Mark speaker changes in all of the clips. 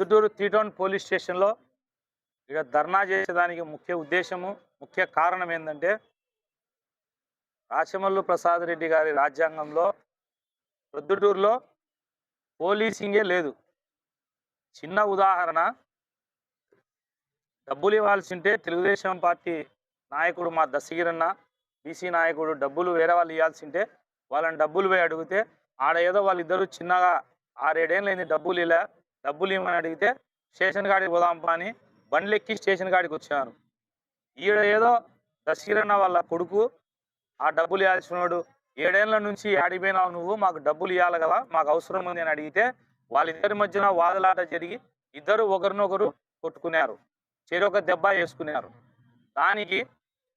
Speaker 1: Proddatur three town police స్టేషన్లో ఇక ధర్నా చేసేదానికి ముఖ్య ఉద్దేశము ముఖ్య కారణం ఏంటంటే రాచమల్లు ప్రసాద్ రెడ్డి గారి రాజ్యాంగంలో ప్రొద్దుటూరులో పోలీసింగే లేదు. చిన్న ఉదాహరణ డబ్బులు ఇవ్వాల్సి ఉంటే తెలుగుదేశం పార్టీ నాయకుడు మా దశగిరన్న బీసీ నాయకుడు డబ్బులు వేరే వాళ్ళు ఇవ్వాల్సి ఉంటే వాళ్ళని డబ్బులు పోయి అడిగితే ఆడ ఏదో వాళ్ళిద్దరూ చిన్నగా ఆరేడేళ్ళైంది డబ్బులు ఇలా డబ్బులు ఇవ్వమని అడిగితే స్టేషన్ కాడికి పోదాంపా అని బండ్లెక్కి స్టేషన్ కాడికి వచ్చారు. ఈడ ఏదో దశీరన్న వాళ్ళ కొడుకు ఆ డబ్బులు ఇవ్వాల్సినోడు ఏడేళ్ళ నుంచి ఆడిపోయినావు నువ్వు మాకు డబ్బులు ఇవ్వాలి కదా మాకు అవసరం ఉంది అని అడిగితే వాళ్ళిద్దరి మధ్యన వాదలాట జరిగి ఇద్దరు ఒకరినొకరు కొట్టుకున్నారు. చెరొక దెబ్బ వేసుకున్నారు. దానికి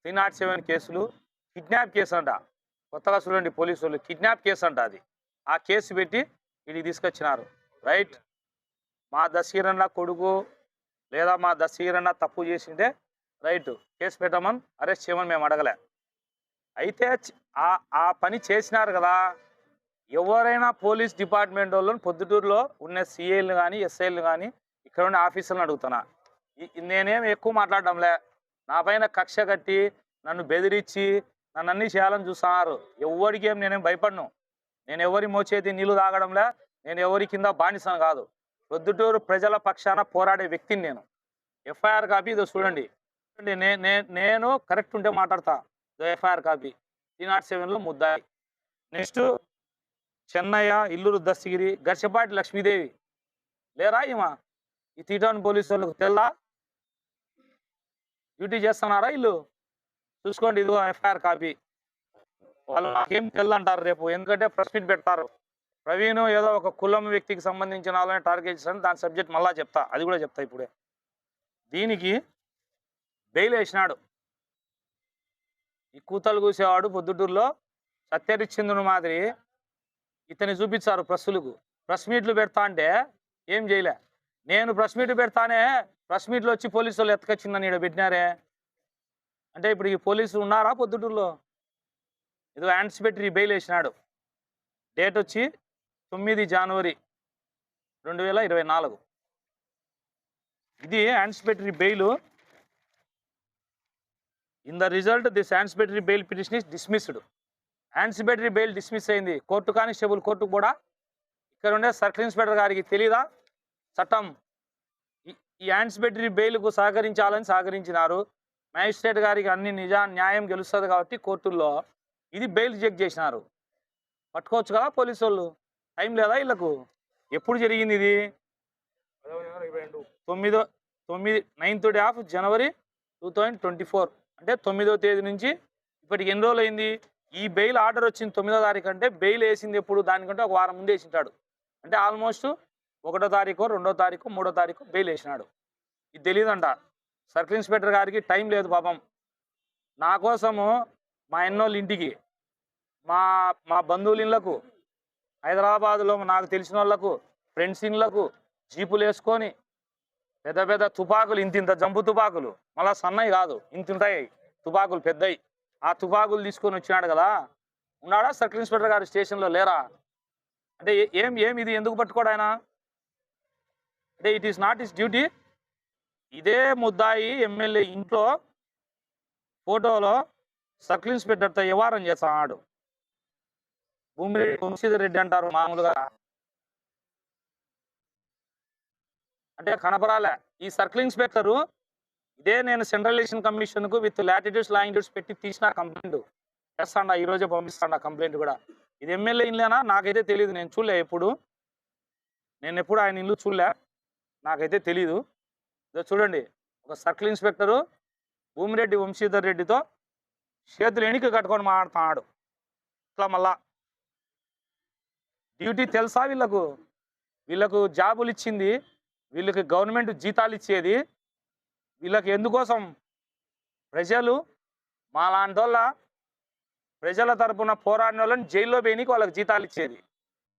Speaker 1: త్రీ నాట్ సెవెన్ కేసులు కిడ్నాప్ కేసు అంట కొత్తగా చూడండి పోలీసు వాళ్ళు కిడ్నాప్ కేసు అంట అది. ఆ కేసు పెట్టి వీడికి తీసుకొచ్చినారు. రైట్? మా దశీరన్న కొడుకు లేదా మా దశీరన్న తప్పు చేసింటే రైట్. కేసు పెట్టమని అరెస్ట్ చేయమని మేము అడగలే. అయితే ఆ ఆ పని చేసినారు కదా. ఎవరైనా పోలీస్ డిపార్ట్మెంట్ వాళ్ళని పొద్దుటూరులో ఉన్న సిఐలు కానీ ఎస్ఐలు కానీ ఇక్కడ ఉన్న ఆఫీసులను అడుగుతున్నా. నేనేం ఎక్కువ మాట్లాడడంలే. నా పైన కక్ష కట్టి నన్ను బెదిరించి నన్ను అన్ని చేయాలని చూస్తున్నారు. ఎవరికి ఏం నేనేం భయపడను. నేను ఎవరి మోచేది నీళ్ళు తాగడంలే. నేను ఎవరి కింద బానిసను కాదు. పొద్దుటూరు ప్రజల పక్షాన పోరాడే వ్యక్తిని నేను. ఎఫ్ఐఆర్ కాపీ ఇదో చూడండి. చూడండి, నేను కరెక్ట్ ఉంటే మాట్లాడతా. ఇదో ఎఫ్ఐఆర్ కాపీ. త్రీ నాట్ సెవెన్లో ముద్దాయి. నెక్స్ట్ చెన్నయ్య ఇల్లూరు దస్తగిరి గర్షపాటి లక్ష్మీదేవి. లేరా ఈమా? ఈ తీటాన్ పోలీసు వాళ్ళకు తెల్లా డ్యూటీ చేస్తున్నారా ఇల్లు? చూసుకోండి ఇదిగో ఎఫ్ఐఆర్ కాపీ. వాళ్ళు నాకేం తెల్లంటారు రేపు? ఎందుకంటే ప్రెస్ మీట్ పెడతారు. ప్రవీణ్ ఏదో ఒక కులం వ్యక్తికి సంబంధించిన వాళ్ళని టార్గెట్ చేశాను దాని సబ్జెక్ట్ మళ్ళా చెప్తా. అది కూడా చెప్తా ఇప్పుడే. దీనికి బెయిల్ వేసినాడు. ఈ కూతలు కూసేవాడు పొద్దుటూరులో సత్యరిచంద్రుని మాదిరి ఇతన్ని చూపించారు ప్రెస్సులకు ప్రెస్ మీట్లు పెడతా అంటే ఏం చేయలే. నేను ప్రెస్ మీట్ పెడతానే ప్రెస్ మీట్లో వచ్చి పోలీసు వాళ్ళు ఎత్తకొచ్చిందని ఇక్కడ పెట్టినారే. అంటే ఇప్పుడు ఈ పోలీసులు ఉన్నారా పొద్దుటూరులో? ఇదిగో యాంటిసిపేటరీ బెయిల్ వేసినాడు. డేట్ వచ్చి తొమ్మిది జనవరి రెండు వేల ఇరవై నాలుగు. ఇది anticipatory bail in the result this anticipatory bail petition is dismissed anticipatory bail dismiss అయింది. కోర్టు కానిస్టేబుల్ కోర్టు కూడా ఇక్కడ ఉండే సర్కిల్ ఇన్స్పెక్టర్ గారికి తెలీదా? చట్టం ఈ- ఈ బెయిల్కు సహకరించాలని సహకరించినారు. మ్యాజిస్ట్రేట్ గారికి అన్ని నిజా న్యాయం గెలుస్తుంది కాబట్టి కోర్టుల్లో ఇది బెయిల్ చెక్ చేసినారు. పట్టుకోవచ్చు కదా పోలీసు వాళ్ళు టైం లేదా వీళ్ళకు ఎప్పుడు జరిగింది ఇది? తొమ్మిదో తొమ్మిది ninth day of January two thousand twenty four. అంటే తొమ్మిదో తేదీ నుంచి ఇప్పటికి ఎన్ని రోజులు అయింది? ఈ బెయిల్ ఆర్డర్ వచ్చింది తొమ్మిదో తారీఖు అంటే బెయిల్ వేసింది ఎప్పుడు? దానికంటే ఒక వారం ముందు వేసింటాడు. అంటే ఆల్మోస్ట్ ఒకటో తారీఖు రెండో తారీఖు మూడో తారీఖు బెయిల్ వేసినాడు. ఇది తెలియదంట సర్కిల్ ఇన్స్పెక్టర్ గారికి టైం లేదు పాపం. నా కోసము మా ఎన్నోళ్ళ ఇంటికి మా మా బంధువుల ఇళ్ళకు హైదరాబాద్లో నాకు తెలిసిన వాళ్ళకు ఫ్రెండ్స్ జీపులు వేసుకొని పెద్ద పెద్ద తుపాకులు ఇంతింత జంపు తుపాకులు. మళ్ళీ సన్నవి కాదు ఇంత తుపాకులు పెద్దవి ఆ తుపాకులు తీసుకొని వచ్చినాడు కదా. ఉన్నాడా? సర్కిల్ ఇన్స్పెక్టర్ గారు స్టేషన్లో లేరా? అంటే ఏం ఏం ఇది? ఎందుకు పట్టుకోడు ఆయన? అంటే it is not is duty. ఇదే ముద్దాయి ఎమ్మెల్యే ఇంట్లో ఫోటోలో సర్కిల్ ఇన్స్పెక్టర్తో వ్యవహారం చేస్తున్నాడు భూమిరెడ్డి వంశీధర్ రెడ్డి అంటారు మామూలుగా. అంటే కనపరాలే ఈ సర్కిల్ ఇన్స్పెక్టరు ఇదే నేను సెంట్రల్ ఎలక్షన్ కమిషన్కు విత్ లాటిట్యూడ్స్ లాంగిట్యూడ్స్ పెట్టి తీసిన కంప్లైంట్. చేస్తాడా ఈ రోజే పంపిస్తాడా కంప్లైంట్ కూడా. ఇది ఎమ్మెల్యే ఇల్లేనా నాకైతే తెలియదు నేను చూడలే ఎప్పుడు. నేను ఎప్పుడు ఆయన ఇల్లు చూడలే. నాకైతే తెలీదు. ఇదో చూడండి. ఒక సర్కిల్ ఇన్స్పెక్టరు భూమిరెడ్డి వంశీధర్ రెడ్డితో చేతులు ఎనికి కట్టుకొని మాట్లాడుతున్నాడు. ఇట్లా మళ్ళా డ్యూటీ తెలుసా వీళ్ళకు? వీళ్ళకు జాబులు ఇచ్చింది వీళ్ళకి గవర్నమెంట్ జీతాలు ఇచ్చేది. వీళ్ళకి ఎందుకోసం? ప్రజలు మా లాంటి వాళ్ళ ప్రజల తరపున పోరాడిన వాళ్ళని జైల్లో పోయినకి వాళ్ళకి జీతాలు ఇచ్చేది.